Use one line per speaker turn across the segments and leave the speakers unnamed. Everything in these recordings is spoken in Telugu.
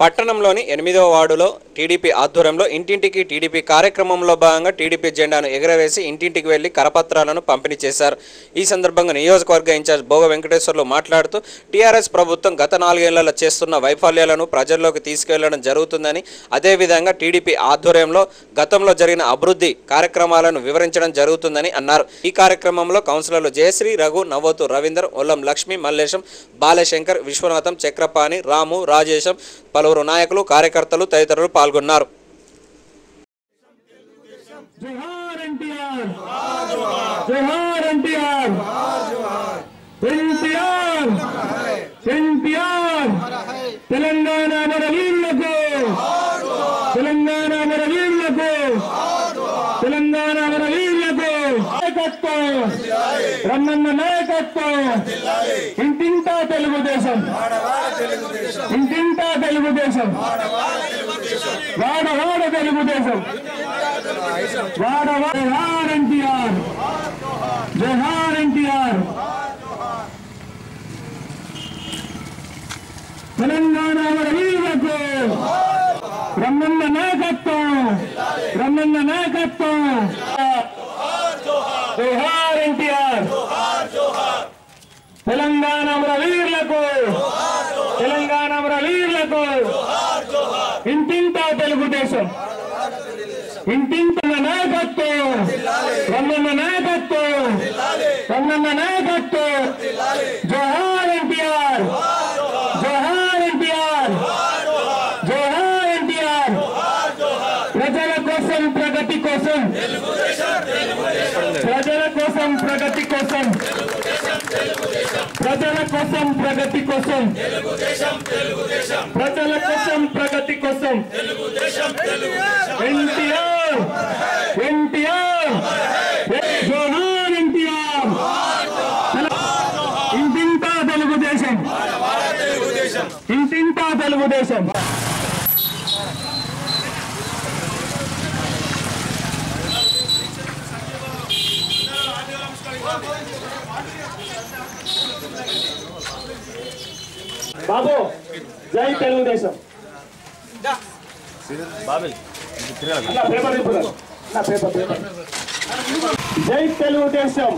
పట్టణంలోని ఎనిమిదవ వార్డులో టీడీపీ ఆధ్వర్యంలో ఇంటింటికి టీడీపీ కార్యక్రమంలో భాగంగా టీడీపీ జెండాను ఎగురవేసి ఇంటింటికి వెళ్ళి కరపత్రాలను పంపిణీ చేశారు. ఈ సందర్భంగా నియోజకవర్గ ఇన్ఛార్జ్ భోగ వెంకటేశ్వర్లు మాట్లాడుతూ టీఆర్ఎస్ ప్రభుత్వం గత నాలుగేళ్ళలో చేస్తున్న వైఫల్యాలను ప్రజల్లోకి తీసుకెళ్ళడం జరుగుతుందని అదేవిధంగా టీడీపీ ఆధ్వర్యంలో గతంలో జరిగిన అభివృద్ధి కార్యక్రమాలను వివరించడం జరుగుతుందని అన్నారు. ఈ కార్యక్రమంలో కౌన్సిలర్లు జయశ్రీ రఘు నవ్వోతు రవీందర్ ఒల్లం లక్ష్మి మల్లేశం బాలశంకర్ విశ్వనాథం చక్రపాణి రాము రాజేశం పలువురు నాయకులు కార్యకర్తలు తదితరులు పాల్గొన్నారు.
తెలంగాణ తెలంగాణ నాయకత్వం రమ్మన్న నాయకత్వం ఇంటింటా తెలుగుదేశం ఇంటింటా తెలుగుదేశం వాడ వాడ తెలుగుదేశం వాడ వాడ జోహార్ ఎన్టీఆర్ జోహార్ ఎన్టీఆర్ తెలంగాణ వీరులకు రమ్మన్న నాయకత్వం రమ్మన్న నాయకత్వం తెలంగాణ వీరులకు తెలంగాణ వీరులకు ఇంటింటా తెలుగుదేశం ఇంటింట నాయకత్వం రమ్మన్న నాయకత్వం రమ్మన్న నాయకత్వం జోహార్ కోసం ప్రగతి కోసం. ప్రజల కోసం ప్రగతి కోసం ఎన్టీఆర్ ఎన్టీఆర్ జోహార్ ఎన్టీఆర్ ఇంటింటా తెలుగుదేశం ఇంటింటా తెలుగుదేశం బాబు జై తెలుగుదేశం అన్న, పేపర్ తిప్పురా. అన్న, పేపర్ పేపర్ జై తెలుగుదేశం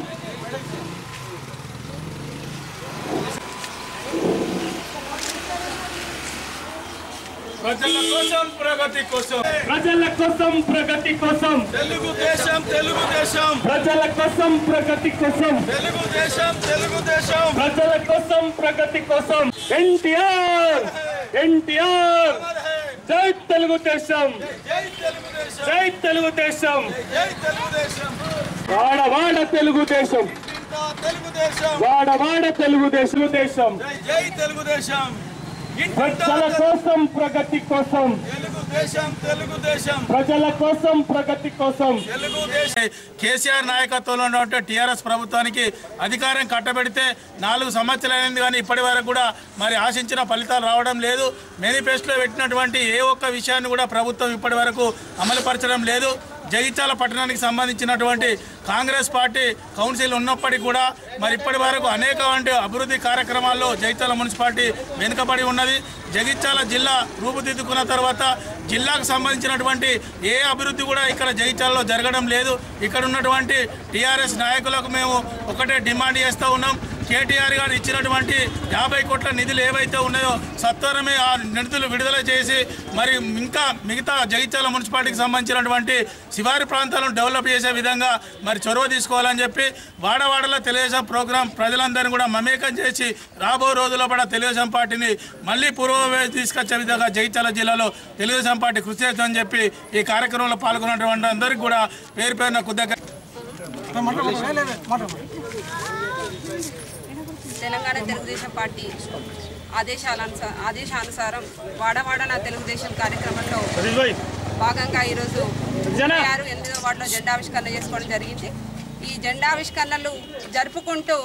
ప్రజల కోసం ప్రగతి కోసం
ప్రజల కోసం ప్రగతి కోసం
తెలుగుదేశం తెలుగుదేశం
ప్రజల కోసం ప్రగతి కోసం
తెలుగుదేశం తెలుగుదేశం
ప్రజల కోసం ప్రగతి కోసం ఎన్టీఆర్! ఎన్టీఆర్! జై తెలుగుదేశం!
జై తెలుగుదేశం!
జై తెలుగుదేశం!
జై తెలుగుదేశం!
దేశం
తెలుగుదేశం!
ప్రజల కోసం ప్రగతి కోసం! ప్రజల కోసం ప్రగతి కోసం.
కేసీఆర్ నాయకత్వంలో ఉన్నటువంటి టీఆర్ఎస్ ప్రభుత్వానికి అధికారం కట్టబెడితే నాలుగు సంవత్సరాలైంది కానీ ఇప్పటి వరకు కూడా మరి ఆశించిన ఫలితాలు రావడం లేదు. మేనిఫెస్టోలో పెట్టినటువంటి ఏ ఒక్క విషయాన్ని కూడా ప్రభుత్వం ఇప్పటి వరకు అమలుపరచడం లేదు. జగిత్యాల పట్టణానికి సంబంధించినటువంటి కాంగ్రెస్ పార్టీ కౌన్సిల్ ఉన్నప్పటికీ కూడా మరి ఇప్పటి వరకు అనేక వంటి అభివృద్ధి కార్యక్రమాల్లో జగిత్యాల మున్సిపాలిటీ వెనుకబడి ఉన్నది. జగిత్యాల జిల్లా రూపుదిద్దుకున్న తర్వాత జిల్లాకు సంబంధించినటువంటి ఏ అభివృద్ధి కూడా ఇక్కడ జగిత్యాలలో జరగడం లేదు. ఇక్కడ ఉన్నటువంటి టీఆర్ఎస్ నాయకులకు మేము ఒకటే డిమాండ్ చేస్తూ ఉన్నాం. కేటీఆర్ గారు ఇచ్చినటువంటి యాభై కోట్ల నిధులు ఏవైతే ఉన్నాయో సత్వరమే ఆ నిధులు విడుదల చేసి మరి ఇంకా మిగతా జగిత్యాల మున్సిపాలిటీకి సంబంధించినటువంటి శివారి ప్రాంతాలను డెవలప్ చేసే విధంగా మరి చొరవ తీసుకోవాలని చెప్పి వాడవాడలో తెలుగుదేశం ప్రోగ్రాం ప్రజలందరినీ కూడా మమేకం చేసి రాబో రోజుల్లో కూడా తెలుగుదేశం పార్టీని మళ్ళీ పూర్వ తీసుకొచ్చే విధంగా జగిత్యాల జిల్లాలో తెలుగుదేశం పార్టీ కృషి చేస్తుందని చెప్పి ఈ కార్యక్రమంలో పాల్గొన్నటువంటి అందరికీ కూడా పేరు పేరున కుద్దగా
తెలంగాణ తెలుగుదేశం పార్టీ ఆదేశాల ఆదేశానుసారం వాడవాడ నా తెలుగుదేశం కార్యక్రమంలో భాగంగా ఈరోజు ఆరు ఎనిమిదో వార్డులో జెండావిష్కరణ చేసుకోవడం జరిగింది. ఈ జెండావిష్కరణలు జరుపుకుంటూ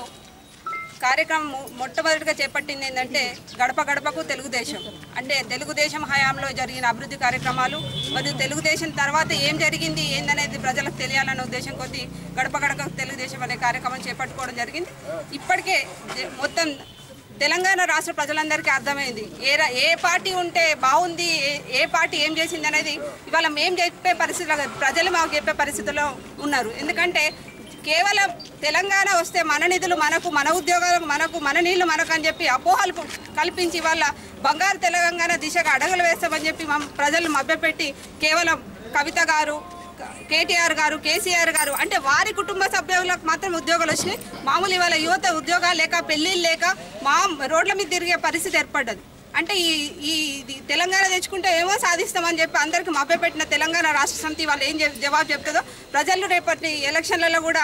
కార్యక్రమం మొట్టమొదటిగా చేపట్టింది ఏంటంటే గడప గడపకు తెలుగుదేశం. అంటే తెలుగుదేశం హయాంలో జరిగిన అభివృద్ధి కార్యక్రమాలు మరియు తెలుగుదేశం తర్వాత ఏం జరిగింది ఏందనేది ప్రజలకు తెలియాలన్న ఉద్దేశం కొద్దీ గడప గడపకు తెలుగుదేశం అనే కార్యక్రమం చేపట్టుకోవడం జరిగింది. ఇప్పటికే మొత్తం తెలంగాణ రాష్ట్ర ప్రజలందరికీ అర్థమైంది. ఏ ఏ పార్టీ ఉంటే బాగుంది ఏ- ఏ పార్టీ ఏం చేసింది అనేది ఇవాళ మేము చెప్పే పరిస్థితుల్లో ప్రజలు మాకు చెప్పే పరిస్థితిలో ఉన్నారు. ఎందుకంటే కేవలం తెలంగాణ వస్తే మన నిధులు మనకు మన ఉద్యోగాలకు మనకు మన నీళ్ళు మనకు అని చెప్పి అపోహలు కల్పించి వాళ్ళ బంగారు తెలంగాణ దిశగా అడగలు వేస్తామని చెప్పి మా ప్రజలు మభ్యపెట్టి కేవలం కవిత గారు కేటీఆర్ గారు కేసీఆర్ గారు అంటే వారి కుటుంబ సభ్యులకు మాత్రం ఉద్యోగాలు వచ్చినాయి. మామూలు ఇవాళ యువత ఉద్యోగాలు లేక పెళ్ళిళ్ళు లేక మా రోడ్ల మీద తిరిగే పరిస్థితి ఏర్పడ్డది. అంటే ఈ ఈ ఇది తెలంగాణ తెచ్చుకుంటే ఏమో సాధిస్తామని చెప్పి అందరికి మభ్యపెట్టిన తెలంగాణ రాష్ట్ర సమితి వాళ్ళు ఏం జవాబు చెప్తుందో ప్రజలు రేపటి ఎలక్షన్లలో కూడా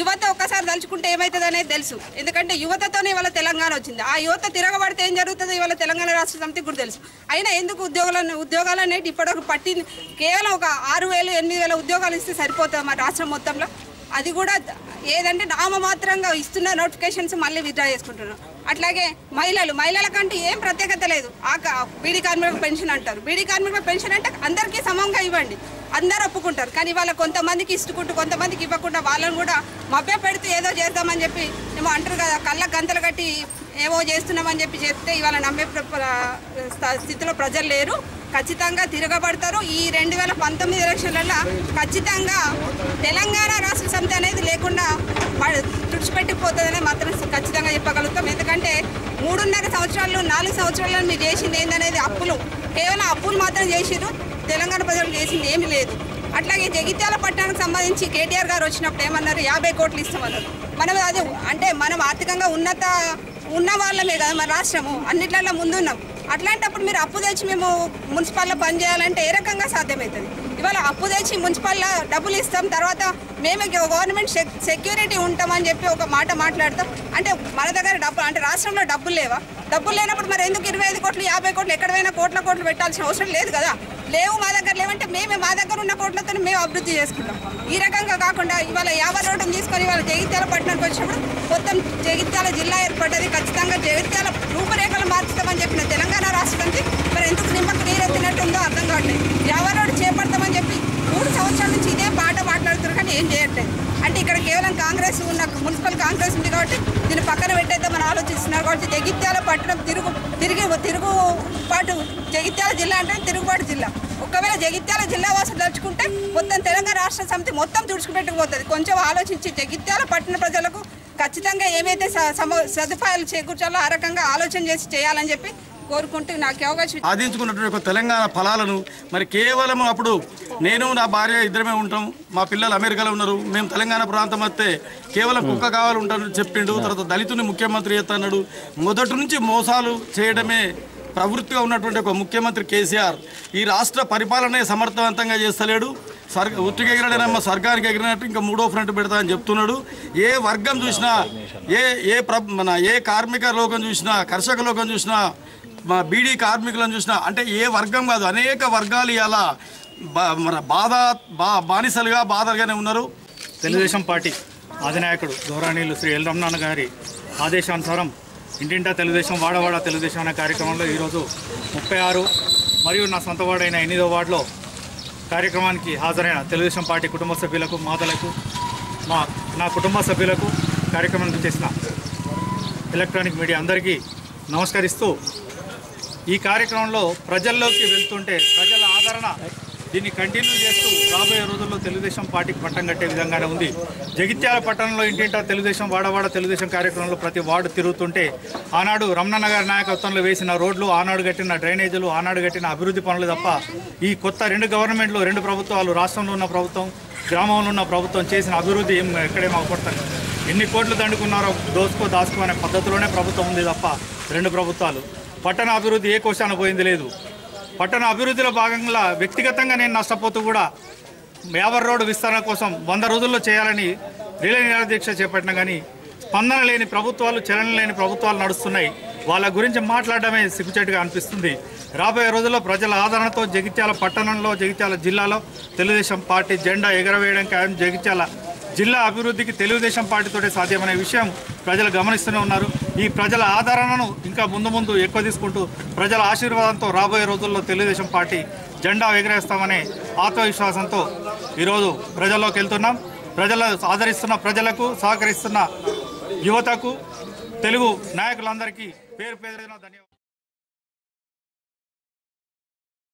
యువత ఒక్కసారి తలుచుకుంటే ఏమవుతుంది అనేది తెలుసు. ఎందుకంటే యువతతోనే ఇవాళ తెలంగాణ వచ్చింది. ఆ యువత తిరగబడితే ఏం జరుగుతుందో? ఇవాళ తెలంగాణ రాష్ట్ర సమితికి కూడా తెలుసు. అయినా ఎందుకు ఉద్యోగాలను ఉద్యోగాలు అనేది ఇప్పటివరకు పట్టి కేవలం ఒక ఆరు వేలు ఎనిమిది వేల ఉద్యోగాలు ఇస్తే సరిపోతుంది మా రాష్ట్రం మొత్తంలో? అది కూడా ఏదంటే నామమాత్రంగా ఇస్తున్న నోటిఫికేషన్స్ మళ్ళీ విత్డ్రా చేసుకుంటున్నారు. అట్లాగే మహిళలు మహిళల కంటే ఏం ప్రత్యేకత లేదు. ఆ బీడీ కార్మికులకు పెన్షన్ అంటారు. బీడీ కార్మికుల పెన్షన్ అంటే అందరికీ సమంగా ఇవ్వండి. అందరూ ఒప్పుకుంటారు. కానీ వాళ్ళ కొంతమందికి ఇష్టకుంటూ కొంతమందికి ఇవ్వకుండా వాళ్ళని కూడా మభ్య పెడితే ఏదో చేద్దామని చెప్పి ఏమో అంటారు కదా కళ్ళ గంతలు కట్టి ఏవో చేస్తున్నామని చెప్పి చెప్తే ఇవాళ నమ్మే ప్ర- ప్ర- స్థ- స్థితిలో ప్రజలు లేరు. ఖచ్చితంగా తిరగబడతారు. ఈ రెండు వేల పంతొమ్మిది ఎలక్షన్లలో ఖచ్చితంగా తెలంగాణ రాష్ట్ర సమితి అనేది లేకుండా తుడిచిపెట్టిపోతుందని మాత్రం ఖచ్చితంగా చెప్పగలుగుతాం. ఎందుకంటే మూడున్నర సంవత్సరాలు నాలుగు సంవత్సరాలు మీరు చేసింది ఏందనేది అప్పులు. కేవలం అప్పులు మాత్రం చేసిరు తెలంగాణ ప్రజలు చేసింది ఏమీ లేదు. అట్లాగే జగిత్యాల పట్టణానికి సంబంధించి కేటీఆర్ గారు వచ్చినప్పుడు ఏమన్నారు? యాభై కోట్లు ఇస్తామన్నారు. మనం అది అంటే మనం ఆర్థికంగా ఉన్నత ఉన్న వాళ్ళమే కదా మన రాష్ట్రము. అన్నిట్లలో ముందున్నాం. అట్లాంటప్పుడు మీరు అప్పు తెచ్చి మేము మున్సిపాల్లో పనిచేయాలంటే ఏ రకంగా సాధ్యమవుతుంది? ఇవాళ అప్పు తెచ్చి మున్సిపల్లో డబ్బులు ఇస్తాం తర్వాత మేమే గవర్నమెంట్ సెక్- సెక్యూరిటీ ఉంటామని చెప్పి ఒక మాట మాట్లాడతాం. అంటే మన దగ్గర డబ్బులు అంటే రాష్ట్రంలో డబ్బులు లేవా? డబ్బులు లేనప్పుడు మరి ఎందుకు ఇరవై ఐదు కోట్లు యాభై కోట్లు ఎక్కడైనా కోట్ల కోట్లు పెట్టాల్సిన అవసరం లేదు కదా? లేవు మా దగ్గర లేవంటే మేమే మా దగ్గర ఉన్న కోట్లతో మేము అభివృద్ధి చేసుకుంటాం. ఈ రకంగా కాకుండా ఇవాళ యాభై రోడ్డును తీసుకొని ఇవాళ జగిత్యాల పట్టణానికి వచ్చినప్పుడు మొత్తం జగిత్యాల జిల్లా ఏర్పడ్డది. ఖచ్చితంగా జగిత్యాల రూపురేఖలు మార్చుతామని చెప్పిన తెలంగాణ రాష్ట్రానికి మరి ఎందుకు నిమ్మకు నీరెత్తినట్టుందో అర్థం కావట్లేదు. యాభై రోడ్డు చేపడతామని చెప్పి మూడు సంవత్సరాల నుంచి ఇదే పాట మాట్లాడుతున్నారు కానీ ఏం చేయట్లేదు. అంటే ఇక్కడ కేవలం కాంగ్రెస్ ఉన్న మున్సిపల్ కాంగ్రెస్ ఉంది కాబట్టి దీన్ని పక్కన పెట్టేద్దామని ఆలోచిస్తున్నారు కాబట్టి జగిత్యాల పట్టణం తిరుగు తిరిగి తిరుగుబాటు జగిత్యాల జిల్లా అంటే తిరుగుబాటు జిల్లా. ఒకవేళ జగిత్యాల జిల్లా వాసులు తలుచుకుంటే మొత్తం తెలంగాణ రాష్ట్ర సమితి మొత్తం తుడుచుకుపెట్టుకుపోతుంది కొంచెం ఆలోచించి జగిత్యాల పట్టణ ప్రజలకు ఖచ్చితంగా ఏమైతే స- సమ- సదుపాయాలు చేకూర్చాలో ఆ రకంగా ఆలోచన చేసి చేయాలని చెప్పి కోరుకుంటూ నాకు అవకాశం
ఆదించుకున్నటువంటి ఒక తెలంగాణ ఫలాలను మరి కేవలం అప్పుడు నేను నా భార్య ఇద్దరమే ఉంటాం. మా పిల్లలు అమెరికాలో ఉన్నారు. మేము తెలంగాణ ప్రాంతం వస్తే కేవలం కుక్క కావాలి ఉంటానని చెప్పిండు. తర్వాత దళితుని ముఖ్యమంత్రి చేస్తున్నాడు మొదటి నుంచి మోసాలు చేయడమే ప్రవృత్తిగా ఉన్నటువంటి ఒక ముఖ్యమంత్రి కేసీఆర్. ఈ రాష్ట్ర పరిపాలనే సమర్థవంతంగా చేస్తలేడు. స్వర్గ ఉట్టికి ఎగిరడేనమ్మ స్వర్గానికి ఎగిరినట్టు ఇంకా మూడో ఫ్రంట్ పెడతా అని చెప్తున్నాడు. ఏ వర్గం చూసినా ఏ ఏ ప్ర మన ఏ కార్మిక లోకం చూసినా కర్షక లోకం చూసినా మా బీడీ కార్మికులను చూసినా అంటే ఏ వర్గం కాదు అనేక వర్గాలు ఇలా మన బాధ బా బానిసలుగా బాధలుగానే ఉన్నారు.
తెలుగుదేశం పార్టీ అధినాయకుడు గౌరవనీయులు శ్రీ ఎల్ రమణాన్న గారి ఆదేశానుసారం ఇంటింటా తెలుగుదేశం వాడవాడ తెలుగుదేశం అనే కార్యక్రమంలో ఈరోజు ముప్పై ఆరు మరియు నా సొంత వాడైన ఎనిమిదో వార్డులో కార్యక్రమానికి హాజరైన తెలుగుదేశం పార్టీ కుటుంబ సభ్యులకు మాతలకు మా నా కుటుంబ సభ్యులకు కార్యక్రమానికి చేసిన ఎలక్ట్రానిక్ మీడియా అందరికీ నమస్కరిస్తూ ఈ కార్యక్రమంలో ప్రజల్లోకి వెళ్తుంటే ప్రజల ఆదరణ దీన్ని కంటిన్యూ చేస్తూ రాబోయే రోజుల్లో తెలుగుదేశం పార్టీకి పట్టం కట్టే విధంగానే ఉంది. జగిత్యాల పట్టణంలో ఇంటింటా తెలుగుదేశం వాడవాడ తెలుగుదేశం కార్యక్రమంలో ప్రతి వార్డు తిరుగుతుంటే ఆనాడు రమణన్న గారి నాయకత్వంలో వేసిన రోడ్లు ఆనాడు కట్టిన డ్రైనేజీలు ఆనాడు కట్టిన అభివృద్ధి పనులు తప్ప ఈ కొత్త రెండు గవర్నమెంట్లు రెండు ప్రభుత్వాలు రాష్ట్రంలో ఉన్న ప్రభుత్వం గ్రామంలో ఉన్న ప్రభుత్వం చేసిన అభివృద్ధి ఏం ఎక్కడేం అవపడతాయి ఎన్ని కోట్లు దండుకున్నారో దోసుకో దాసుకో అనే పద్ధతిలోనే ప్రభుత్వం ఉంది తప్ప రెండు ప్రభుత్వాలు. పట్టణ అభివృద్ధి ఏ కోశాన పోయింది లేదు. పట్టణ అభివృద్ధిలో భాగంగా వ్యక్తిగతంగా నేను నష్టపోతూ కూడా యావర్ రోడ్డు విస్తరణ కోసం వంద రోజుల్లో చేయాలని రిలే నిరాదీక్ష చేపట్టిన కానీ స్పందన లేని ప్రభుత్వాలు చలన లేని ప్రభుత్వాలు నడుస్తున్నాయి. వాళ్ళ గురించి మాట్లాడడమే సిగ్గుచేటుగా అనిపిస్తుంది. రాబోయే రోజుల్లో ప్రజల ఆదరణతో జగిత్యాల పట్టణంలో జగిత్యాల జిల్లాలో తెలుగుదేశం పార్టీ జెండా ఎగరవేయడం ఖాయం జగిత్యాల జిల్లా అభివృద్ధికి తెలుగుదేశం పార్టీతోటే సాధ్యమనే విషయం ప్రజలు గమనిస్తూనే ఉన్నారు. ఈ ప్రజల ఆదరణను ఇంకా ముందు ముందు ఎక్కువ తీసుకుంటూ ప్రజల ఆశీర్వాదంతో రాబోయే రోజుల్లో తెలుగుదేశం పార్టీ జెండా ఎగరేస్తామనే ఆత్మవిశ్వాసంతో ఈరోజు ప్రజల్లోకి వెళ్తున్నాం. ప్రజల ఆదరిస్తున్న ప్రజలకు సహకరిస్తున్న యువతకు తెలుగు నాయకులందరికీ పేరు పేరున ధన్యవాదాలు.